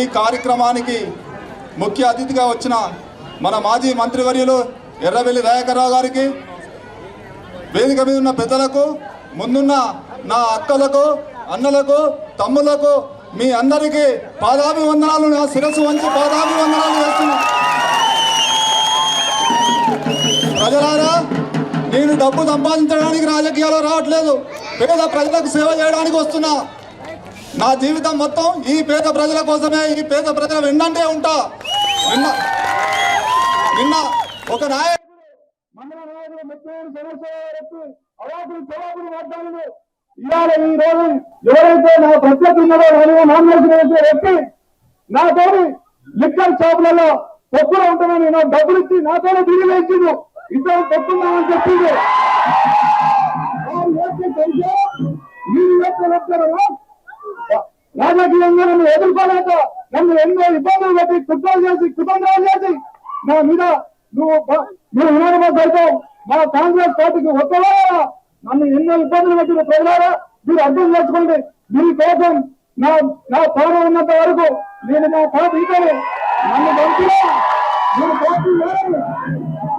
ఈ కార్యక్రమానికి ముఖ్య అతిథిగా వచ్చిన మన మాజీ మంత్రివర్యులు ఎర్రబెల్లి దయాకర్రావు గారికి వేదిక మీద ఉన్న పెద్దలకు ముందున్న నా అక్కలకు అన్నలకు తమ్ములకు మీ అందరికీ పాదాభివందనాలు నా శిరస్సు వంచి పాదాభివందనాలు చేస్తున్నా. ప్రజలారా నేను డబ్బు సంపాదించడానికి రాజకీయాలు రావట్లేదు. పేద ప్రజలకు సేవ చేయడానికి వస్తున్నా. నా జీవితం మొత్తం ఈ పేద ప్రజల కోసమే ఈ పేద ప్రజల విన్నంటే ఉంటా. నిన్న నిన్న ఒక నాయకుడు మండల నాయకుడు మెత్తూరు చంద్రశేఖర్ రెడ్డి అవాకులు జవాబులు మాట్లాడలేదు ఇవాళ ఈ రోజు ఎవరైతే నా ప్రత్యర్థి ఉన్నారో నేను నామినేషన్ వేసే వ్యక్తి నాతో లిక్కర్ షాపులలో తప్పులు ఉంటున్నాను. నేను డబ్బులు ఇచ్చి నాతోనే తిరిగి వేసిండు ఇద్దరు తప్పున్నామని చెప్పింది వారు తెలిసే ఈ యొక్క లెక్కలలో నన్ను ఎదుర్కోలేక నన్ను ఎన్నో ఇబ్బందులు పెట్టి కుట్రలు చేసి కుతంత్రాలు చేసి నా మీద నువ్వు నువ్వు వినాయక అయితే మా కాంగ్రెస్ పార్టీకి ఒక్కవా నన్ను ఎన్నో ఇబ్బందులు పెట్టిన ప్రజలారా మీరు అర్థం చేసుకోండి. మీ కోసం నా నా ప్రాణం ఉన్నంత వరకు నేను నా పార్టీ ఇతను నన్ను పంపినా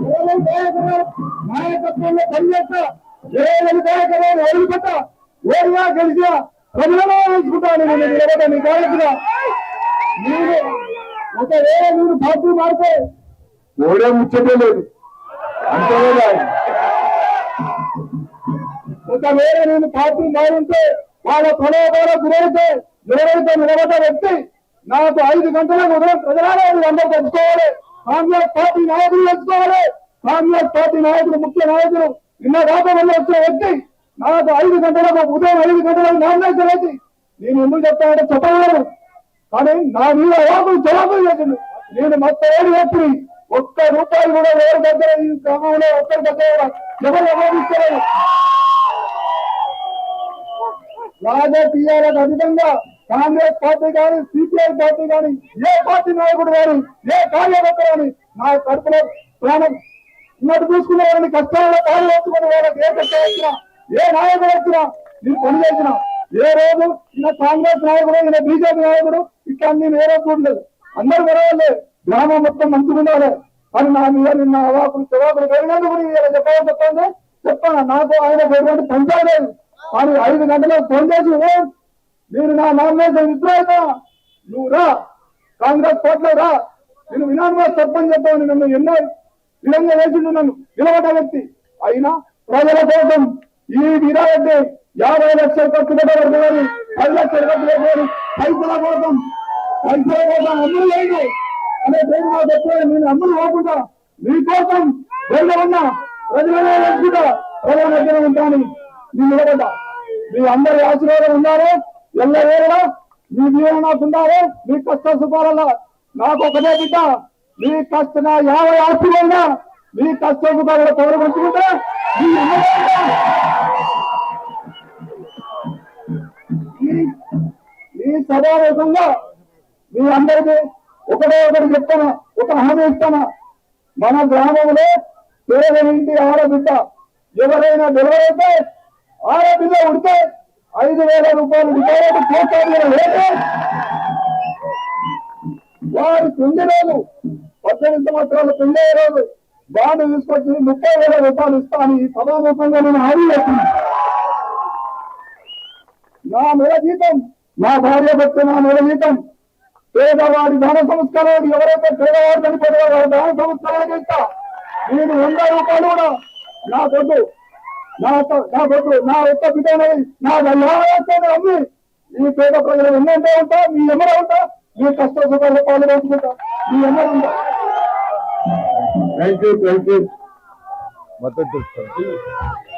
నేను నాయకత్వంలో పనిచేస్తా ఏ కార్యక్రమాలు వదిలిపెట్టా. ఓడిగా గెలిచా ప్రజలను వేసుకుంటాను నేను నిలబడ్డా నీ కాలేజీగా మీరు ఒకవేళ మీరు పార్టీ మారితే ఓడే ముచ్చటే లేదు ఒకవేళ నేను పార్టీ మారింటే వాళ్ళ ప్రలోభాల గురైతే ఎవరైతే నిలబడ్డ వ్యక్తి నాకు ఐదు గంటల ఉదయం ప్రజలారా అందరూ తెలుసుకోవాలి కాంగ్రెస్ పార్టీ నాయకులు తెలుసుకోవాలి కాంగ్రెస్ పార్టీ నాయకులు ముఖ్య నాయకులు నిన్న రాబోయే వచ్చిన వ్యక్తి నాకు ఐదు గంటలకు ఉదయం ఐదు గంటలకు నామినేషన్ వేసి నేను ఎందుకు చెప్తానంటే చెప్పలేను. కానీ నా మీద అవాకులు జవాబులు చేసింది నేను మొత్తం ఏడు చెప్పి ఒక్క రూపాయి కూడా ఎవరి దగ్గర ఈ గ్రామంలో ఒక్కరి దగ్గర ఎవరు అమోదించలేదు రాజకీయాలకు అధికంగా కాంగ్రెస్ పార్టీ కానీ సిపిఐ పార్టీ కానీ ఏ పార్టీ నాయకుడు కానీ ఏ కార్యకర్త కానీ నా కడుపులో ప్రాణం ఉన్నట్టు చూసుకునే వాళ్ళని కష్టాల్లో పాలు వేసుకునే వాళ్ళకి ఏ కష్టం వచ్చినా ఏ నాయకుడు వచ్చినా నేను పని చేసిన ఏ రోజు ఇలా కాంగ్రెస్ నాయకుడు ఇలా బీజేపీ నాయకుడు ఇట్లా నేను ఏ రోజు చూడలేదు. అందరూ గొడవలే గ్రామం మొత్తం మంచిగా ఉండాలి. నా మీద నిన్న అవాకులు చవాకులు పెరిగినందుకు ఇలా చెప్పాలని చెప్పండి చెప్పాను నాకు ఆయన పెరిగినట్టు పంచాయలేదు కానీ ఐదు గంటలకు ఫోన్ చేసి నేను నా నామినేషన్ విత్డ్రా నువ్వు రా. కాంగ్రెస్ పార్టీలో రా. నేను వినాను సర్పంచ్ చెప్పాను నన్ను ఎన్నో విధంగా వేసిండు నన్ను. నిలబడ్డ వ్యక్తి. అయినా ప్రజల కోసం ఈ వీరారెడ్డి యాభై లక్షల ఖర్చు పెట్టబడుతుంది పది లక్షల ఖర్చు పెట్టారు పైసల కోసం పైసల కోసం అమ్ములు లేదు అనే పేరు నాకు చెప్పారు నేను అమ్ములు పోకుండా మీకోసం వెళ్ళ ఉన్నా ప్రజలనే వేసుకుంటా ప్రజల మధ్యన ఉంటాను. నేను నిలబడ్డా. మీ అందరి ఆశీర్వాదం ఉన్నారు ఎల్ల వేళ మీ దీవెన నాకు ఉండాలి. మీ కష్ట సుఖాలలో నాకు ఒకటే బిడ్డ మీ కష్ట యాభై ఆస్తులైనా మీ కష్ట సుఖాలలో పౌరు పంచుకుంటే ఈ- ఈ మీ అందరికీ ఒకటే ఒకటి చెప్తాను ఒక హామీ ఇస్తాను మన గ్రామంలో పేదలింటి ఆడబిడ్డ ఎవరైనా డెలివరైతే ఆడబిడ్డ ఉడితే ఐదు వేల రూపాయలు రిటైర్డ్ ప్రోత్సాహం లేదు వారి పెళ్ళి రోజు పద్దెనిమిది సంవత్సరాలు పెళ్ళి రోజు బాండ్ తీసుకొచ్చి ముప్పై వేల రూపాయలు ఇస్తాను ఈ సభాముఖంగా నేను హామీ చేస్తున్నాను నా నెల జీతం నా భార్య భర్త నా నెల జీతం పేదవాడి ధన సంస్కారానికి ఎవరైతే పేదవాడు చనిపోతే వారి ధన సంస్కారానికి ఇస్తా నేను వంద రూపాయలు కూడా నా కొద్దు నా నా కొద్దు నా ఒక్క బిడ్డనది నా దయ్యాన్ని అమ్మి ఈ పేద ప్రజలు ఎన్నంటే ఉంటా మీ ఎమ్మడ ఉంటా మీ కష్ట సుఖాలు పాలు పంచుకుంటా మీ ఎమ్మడ ఉంటా. थैंक यू थैंक यू मदद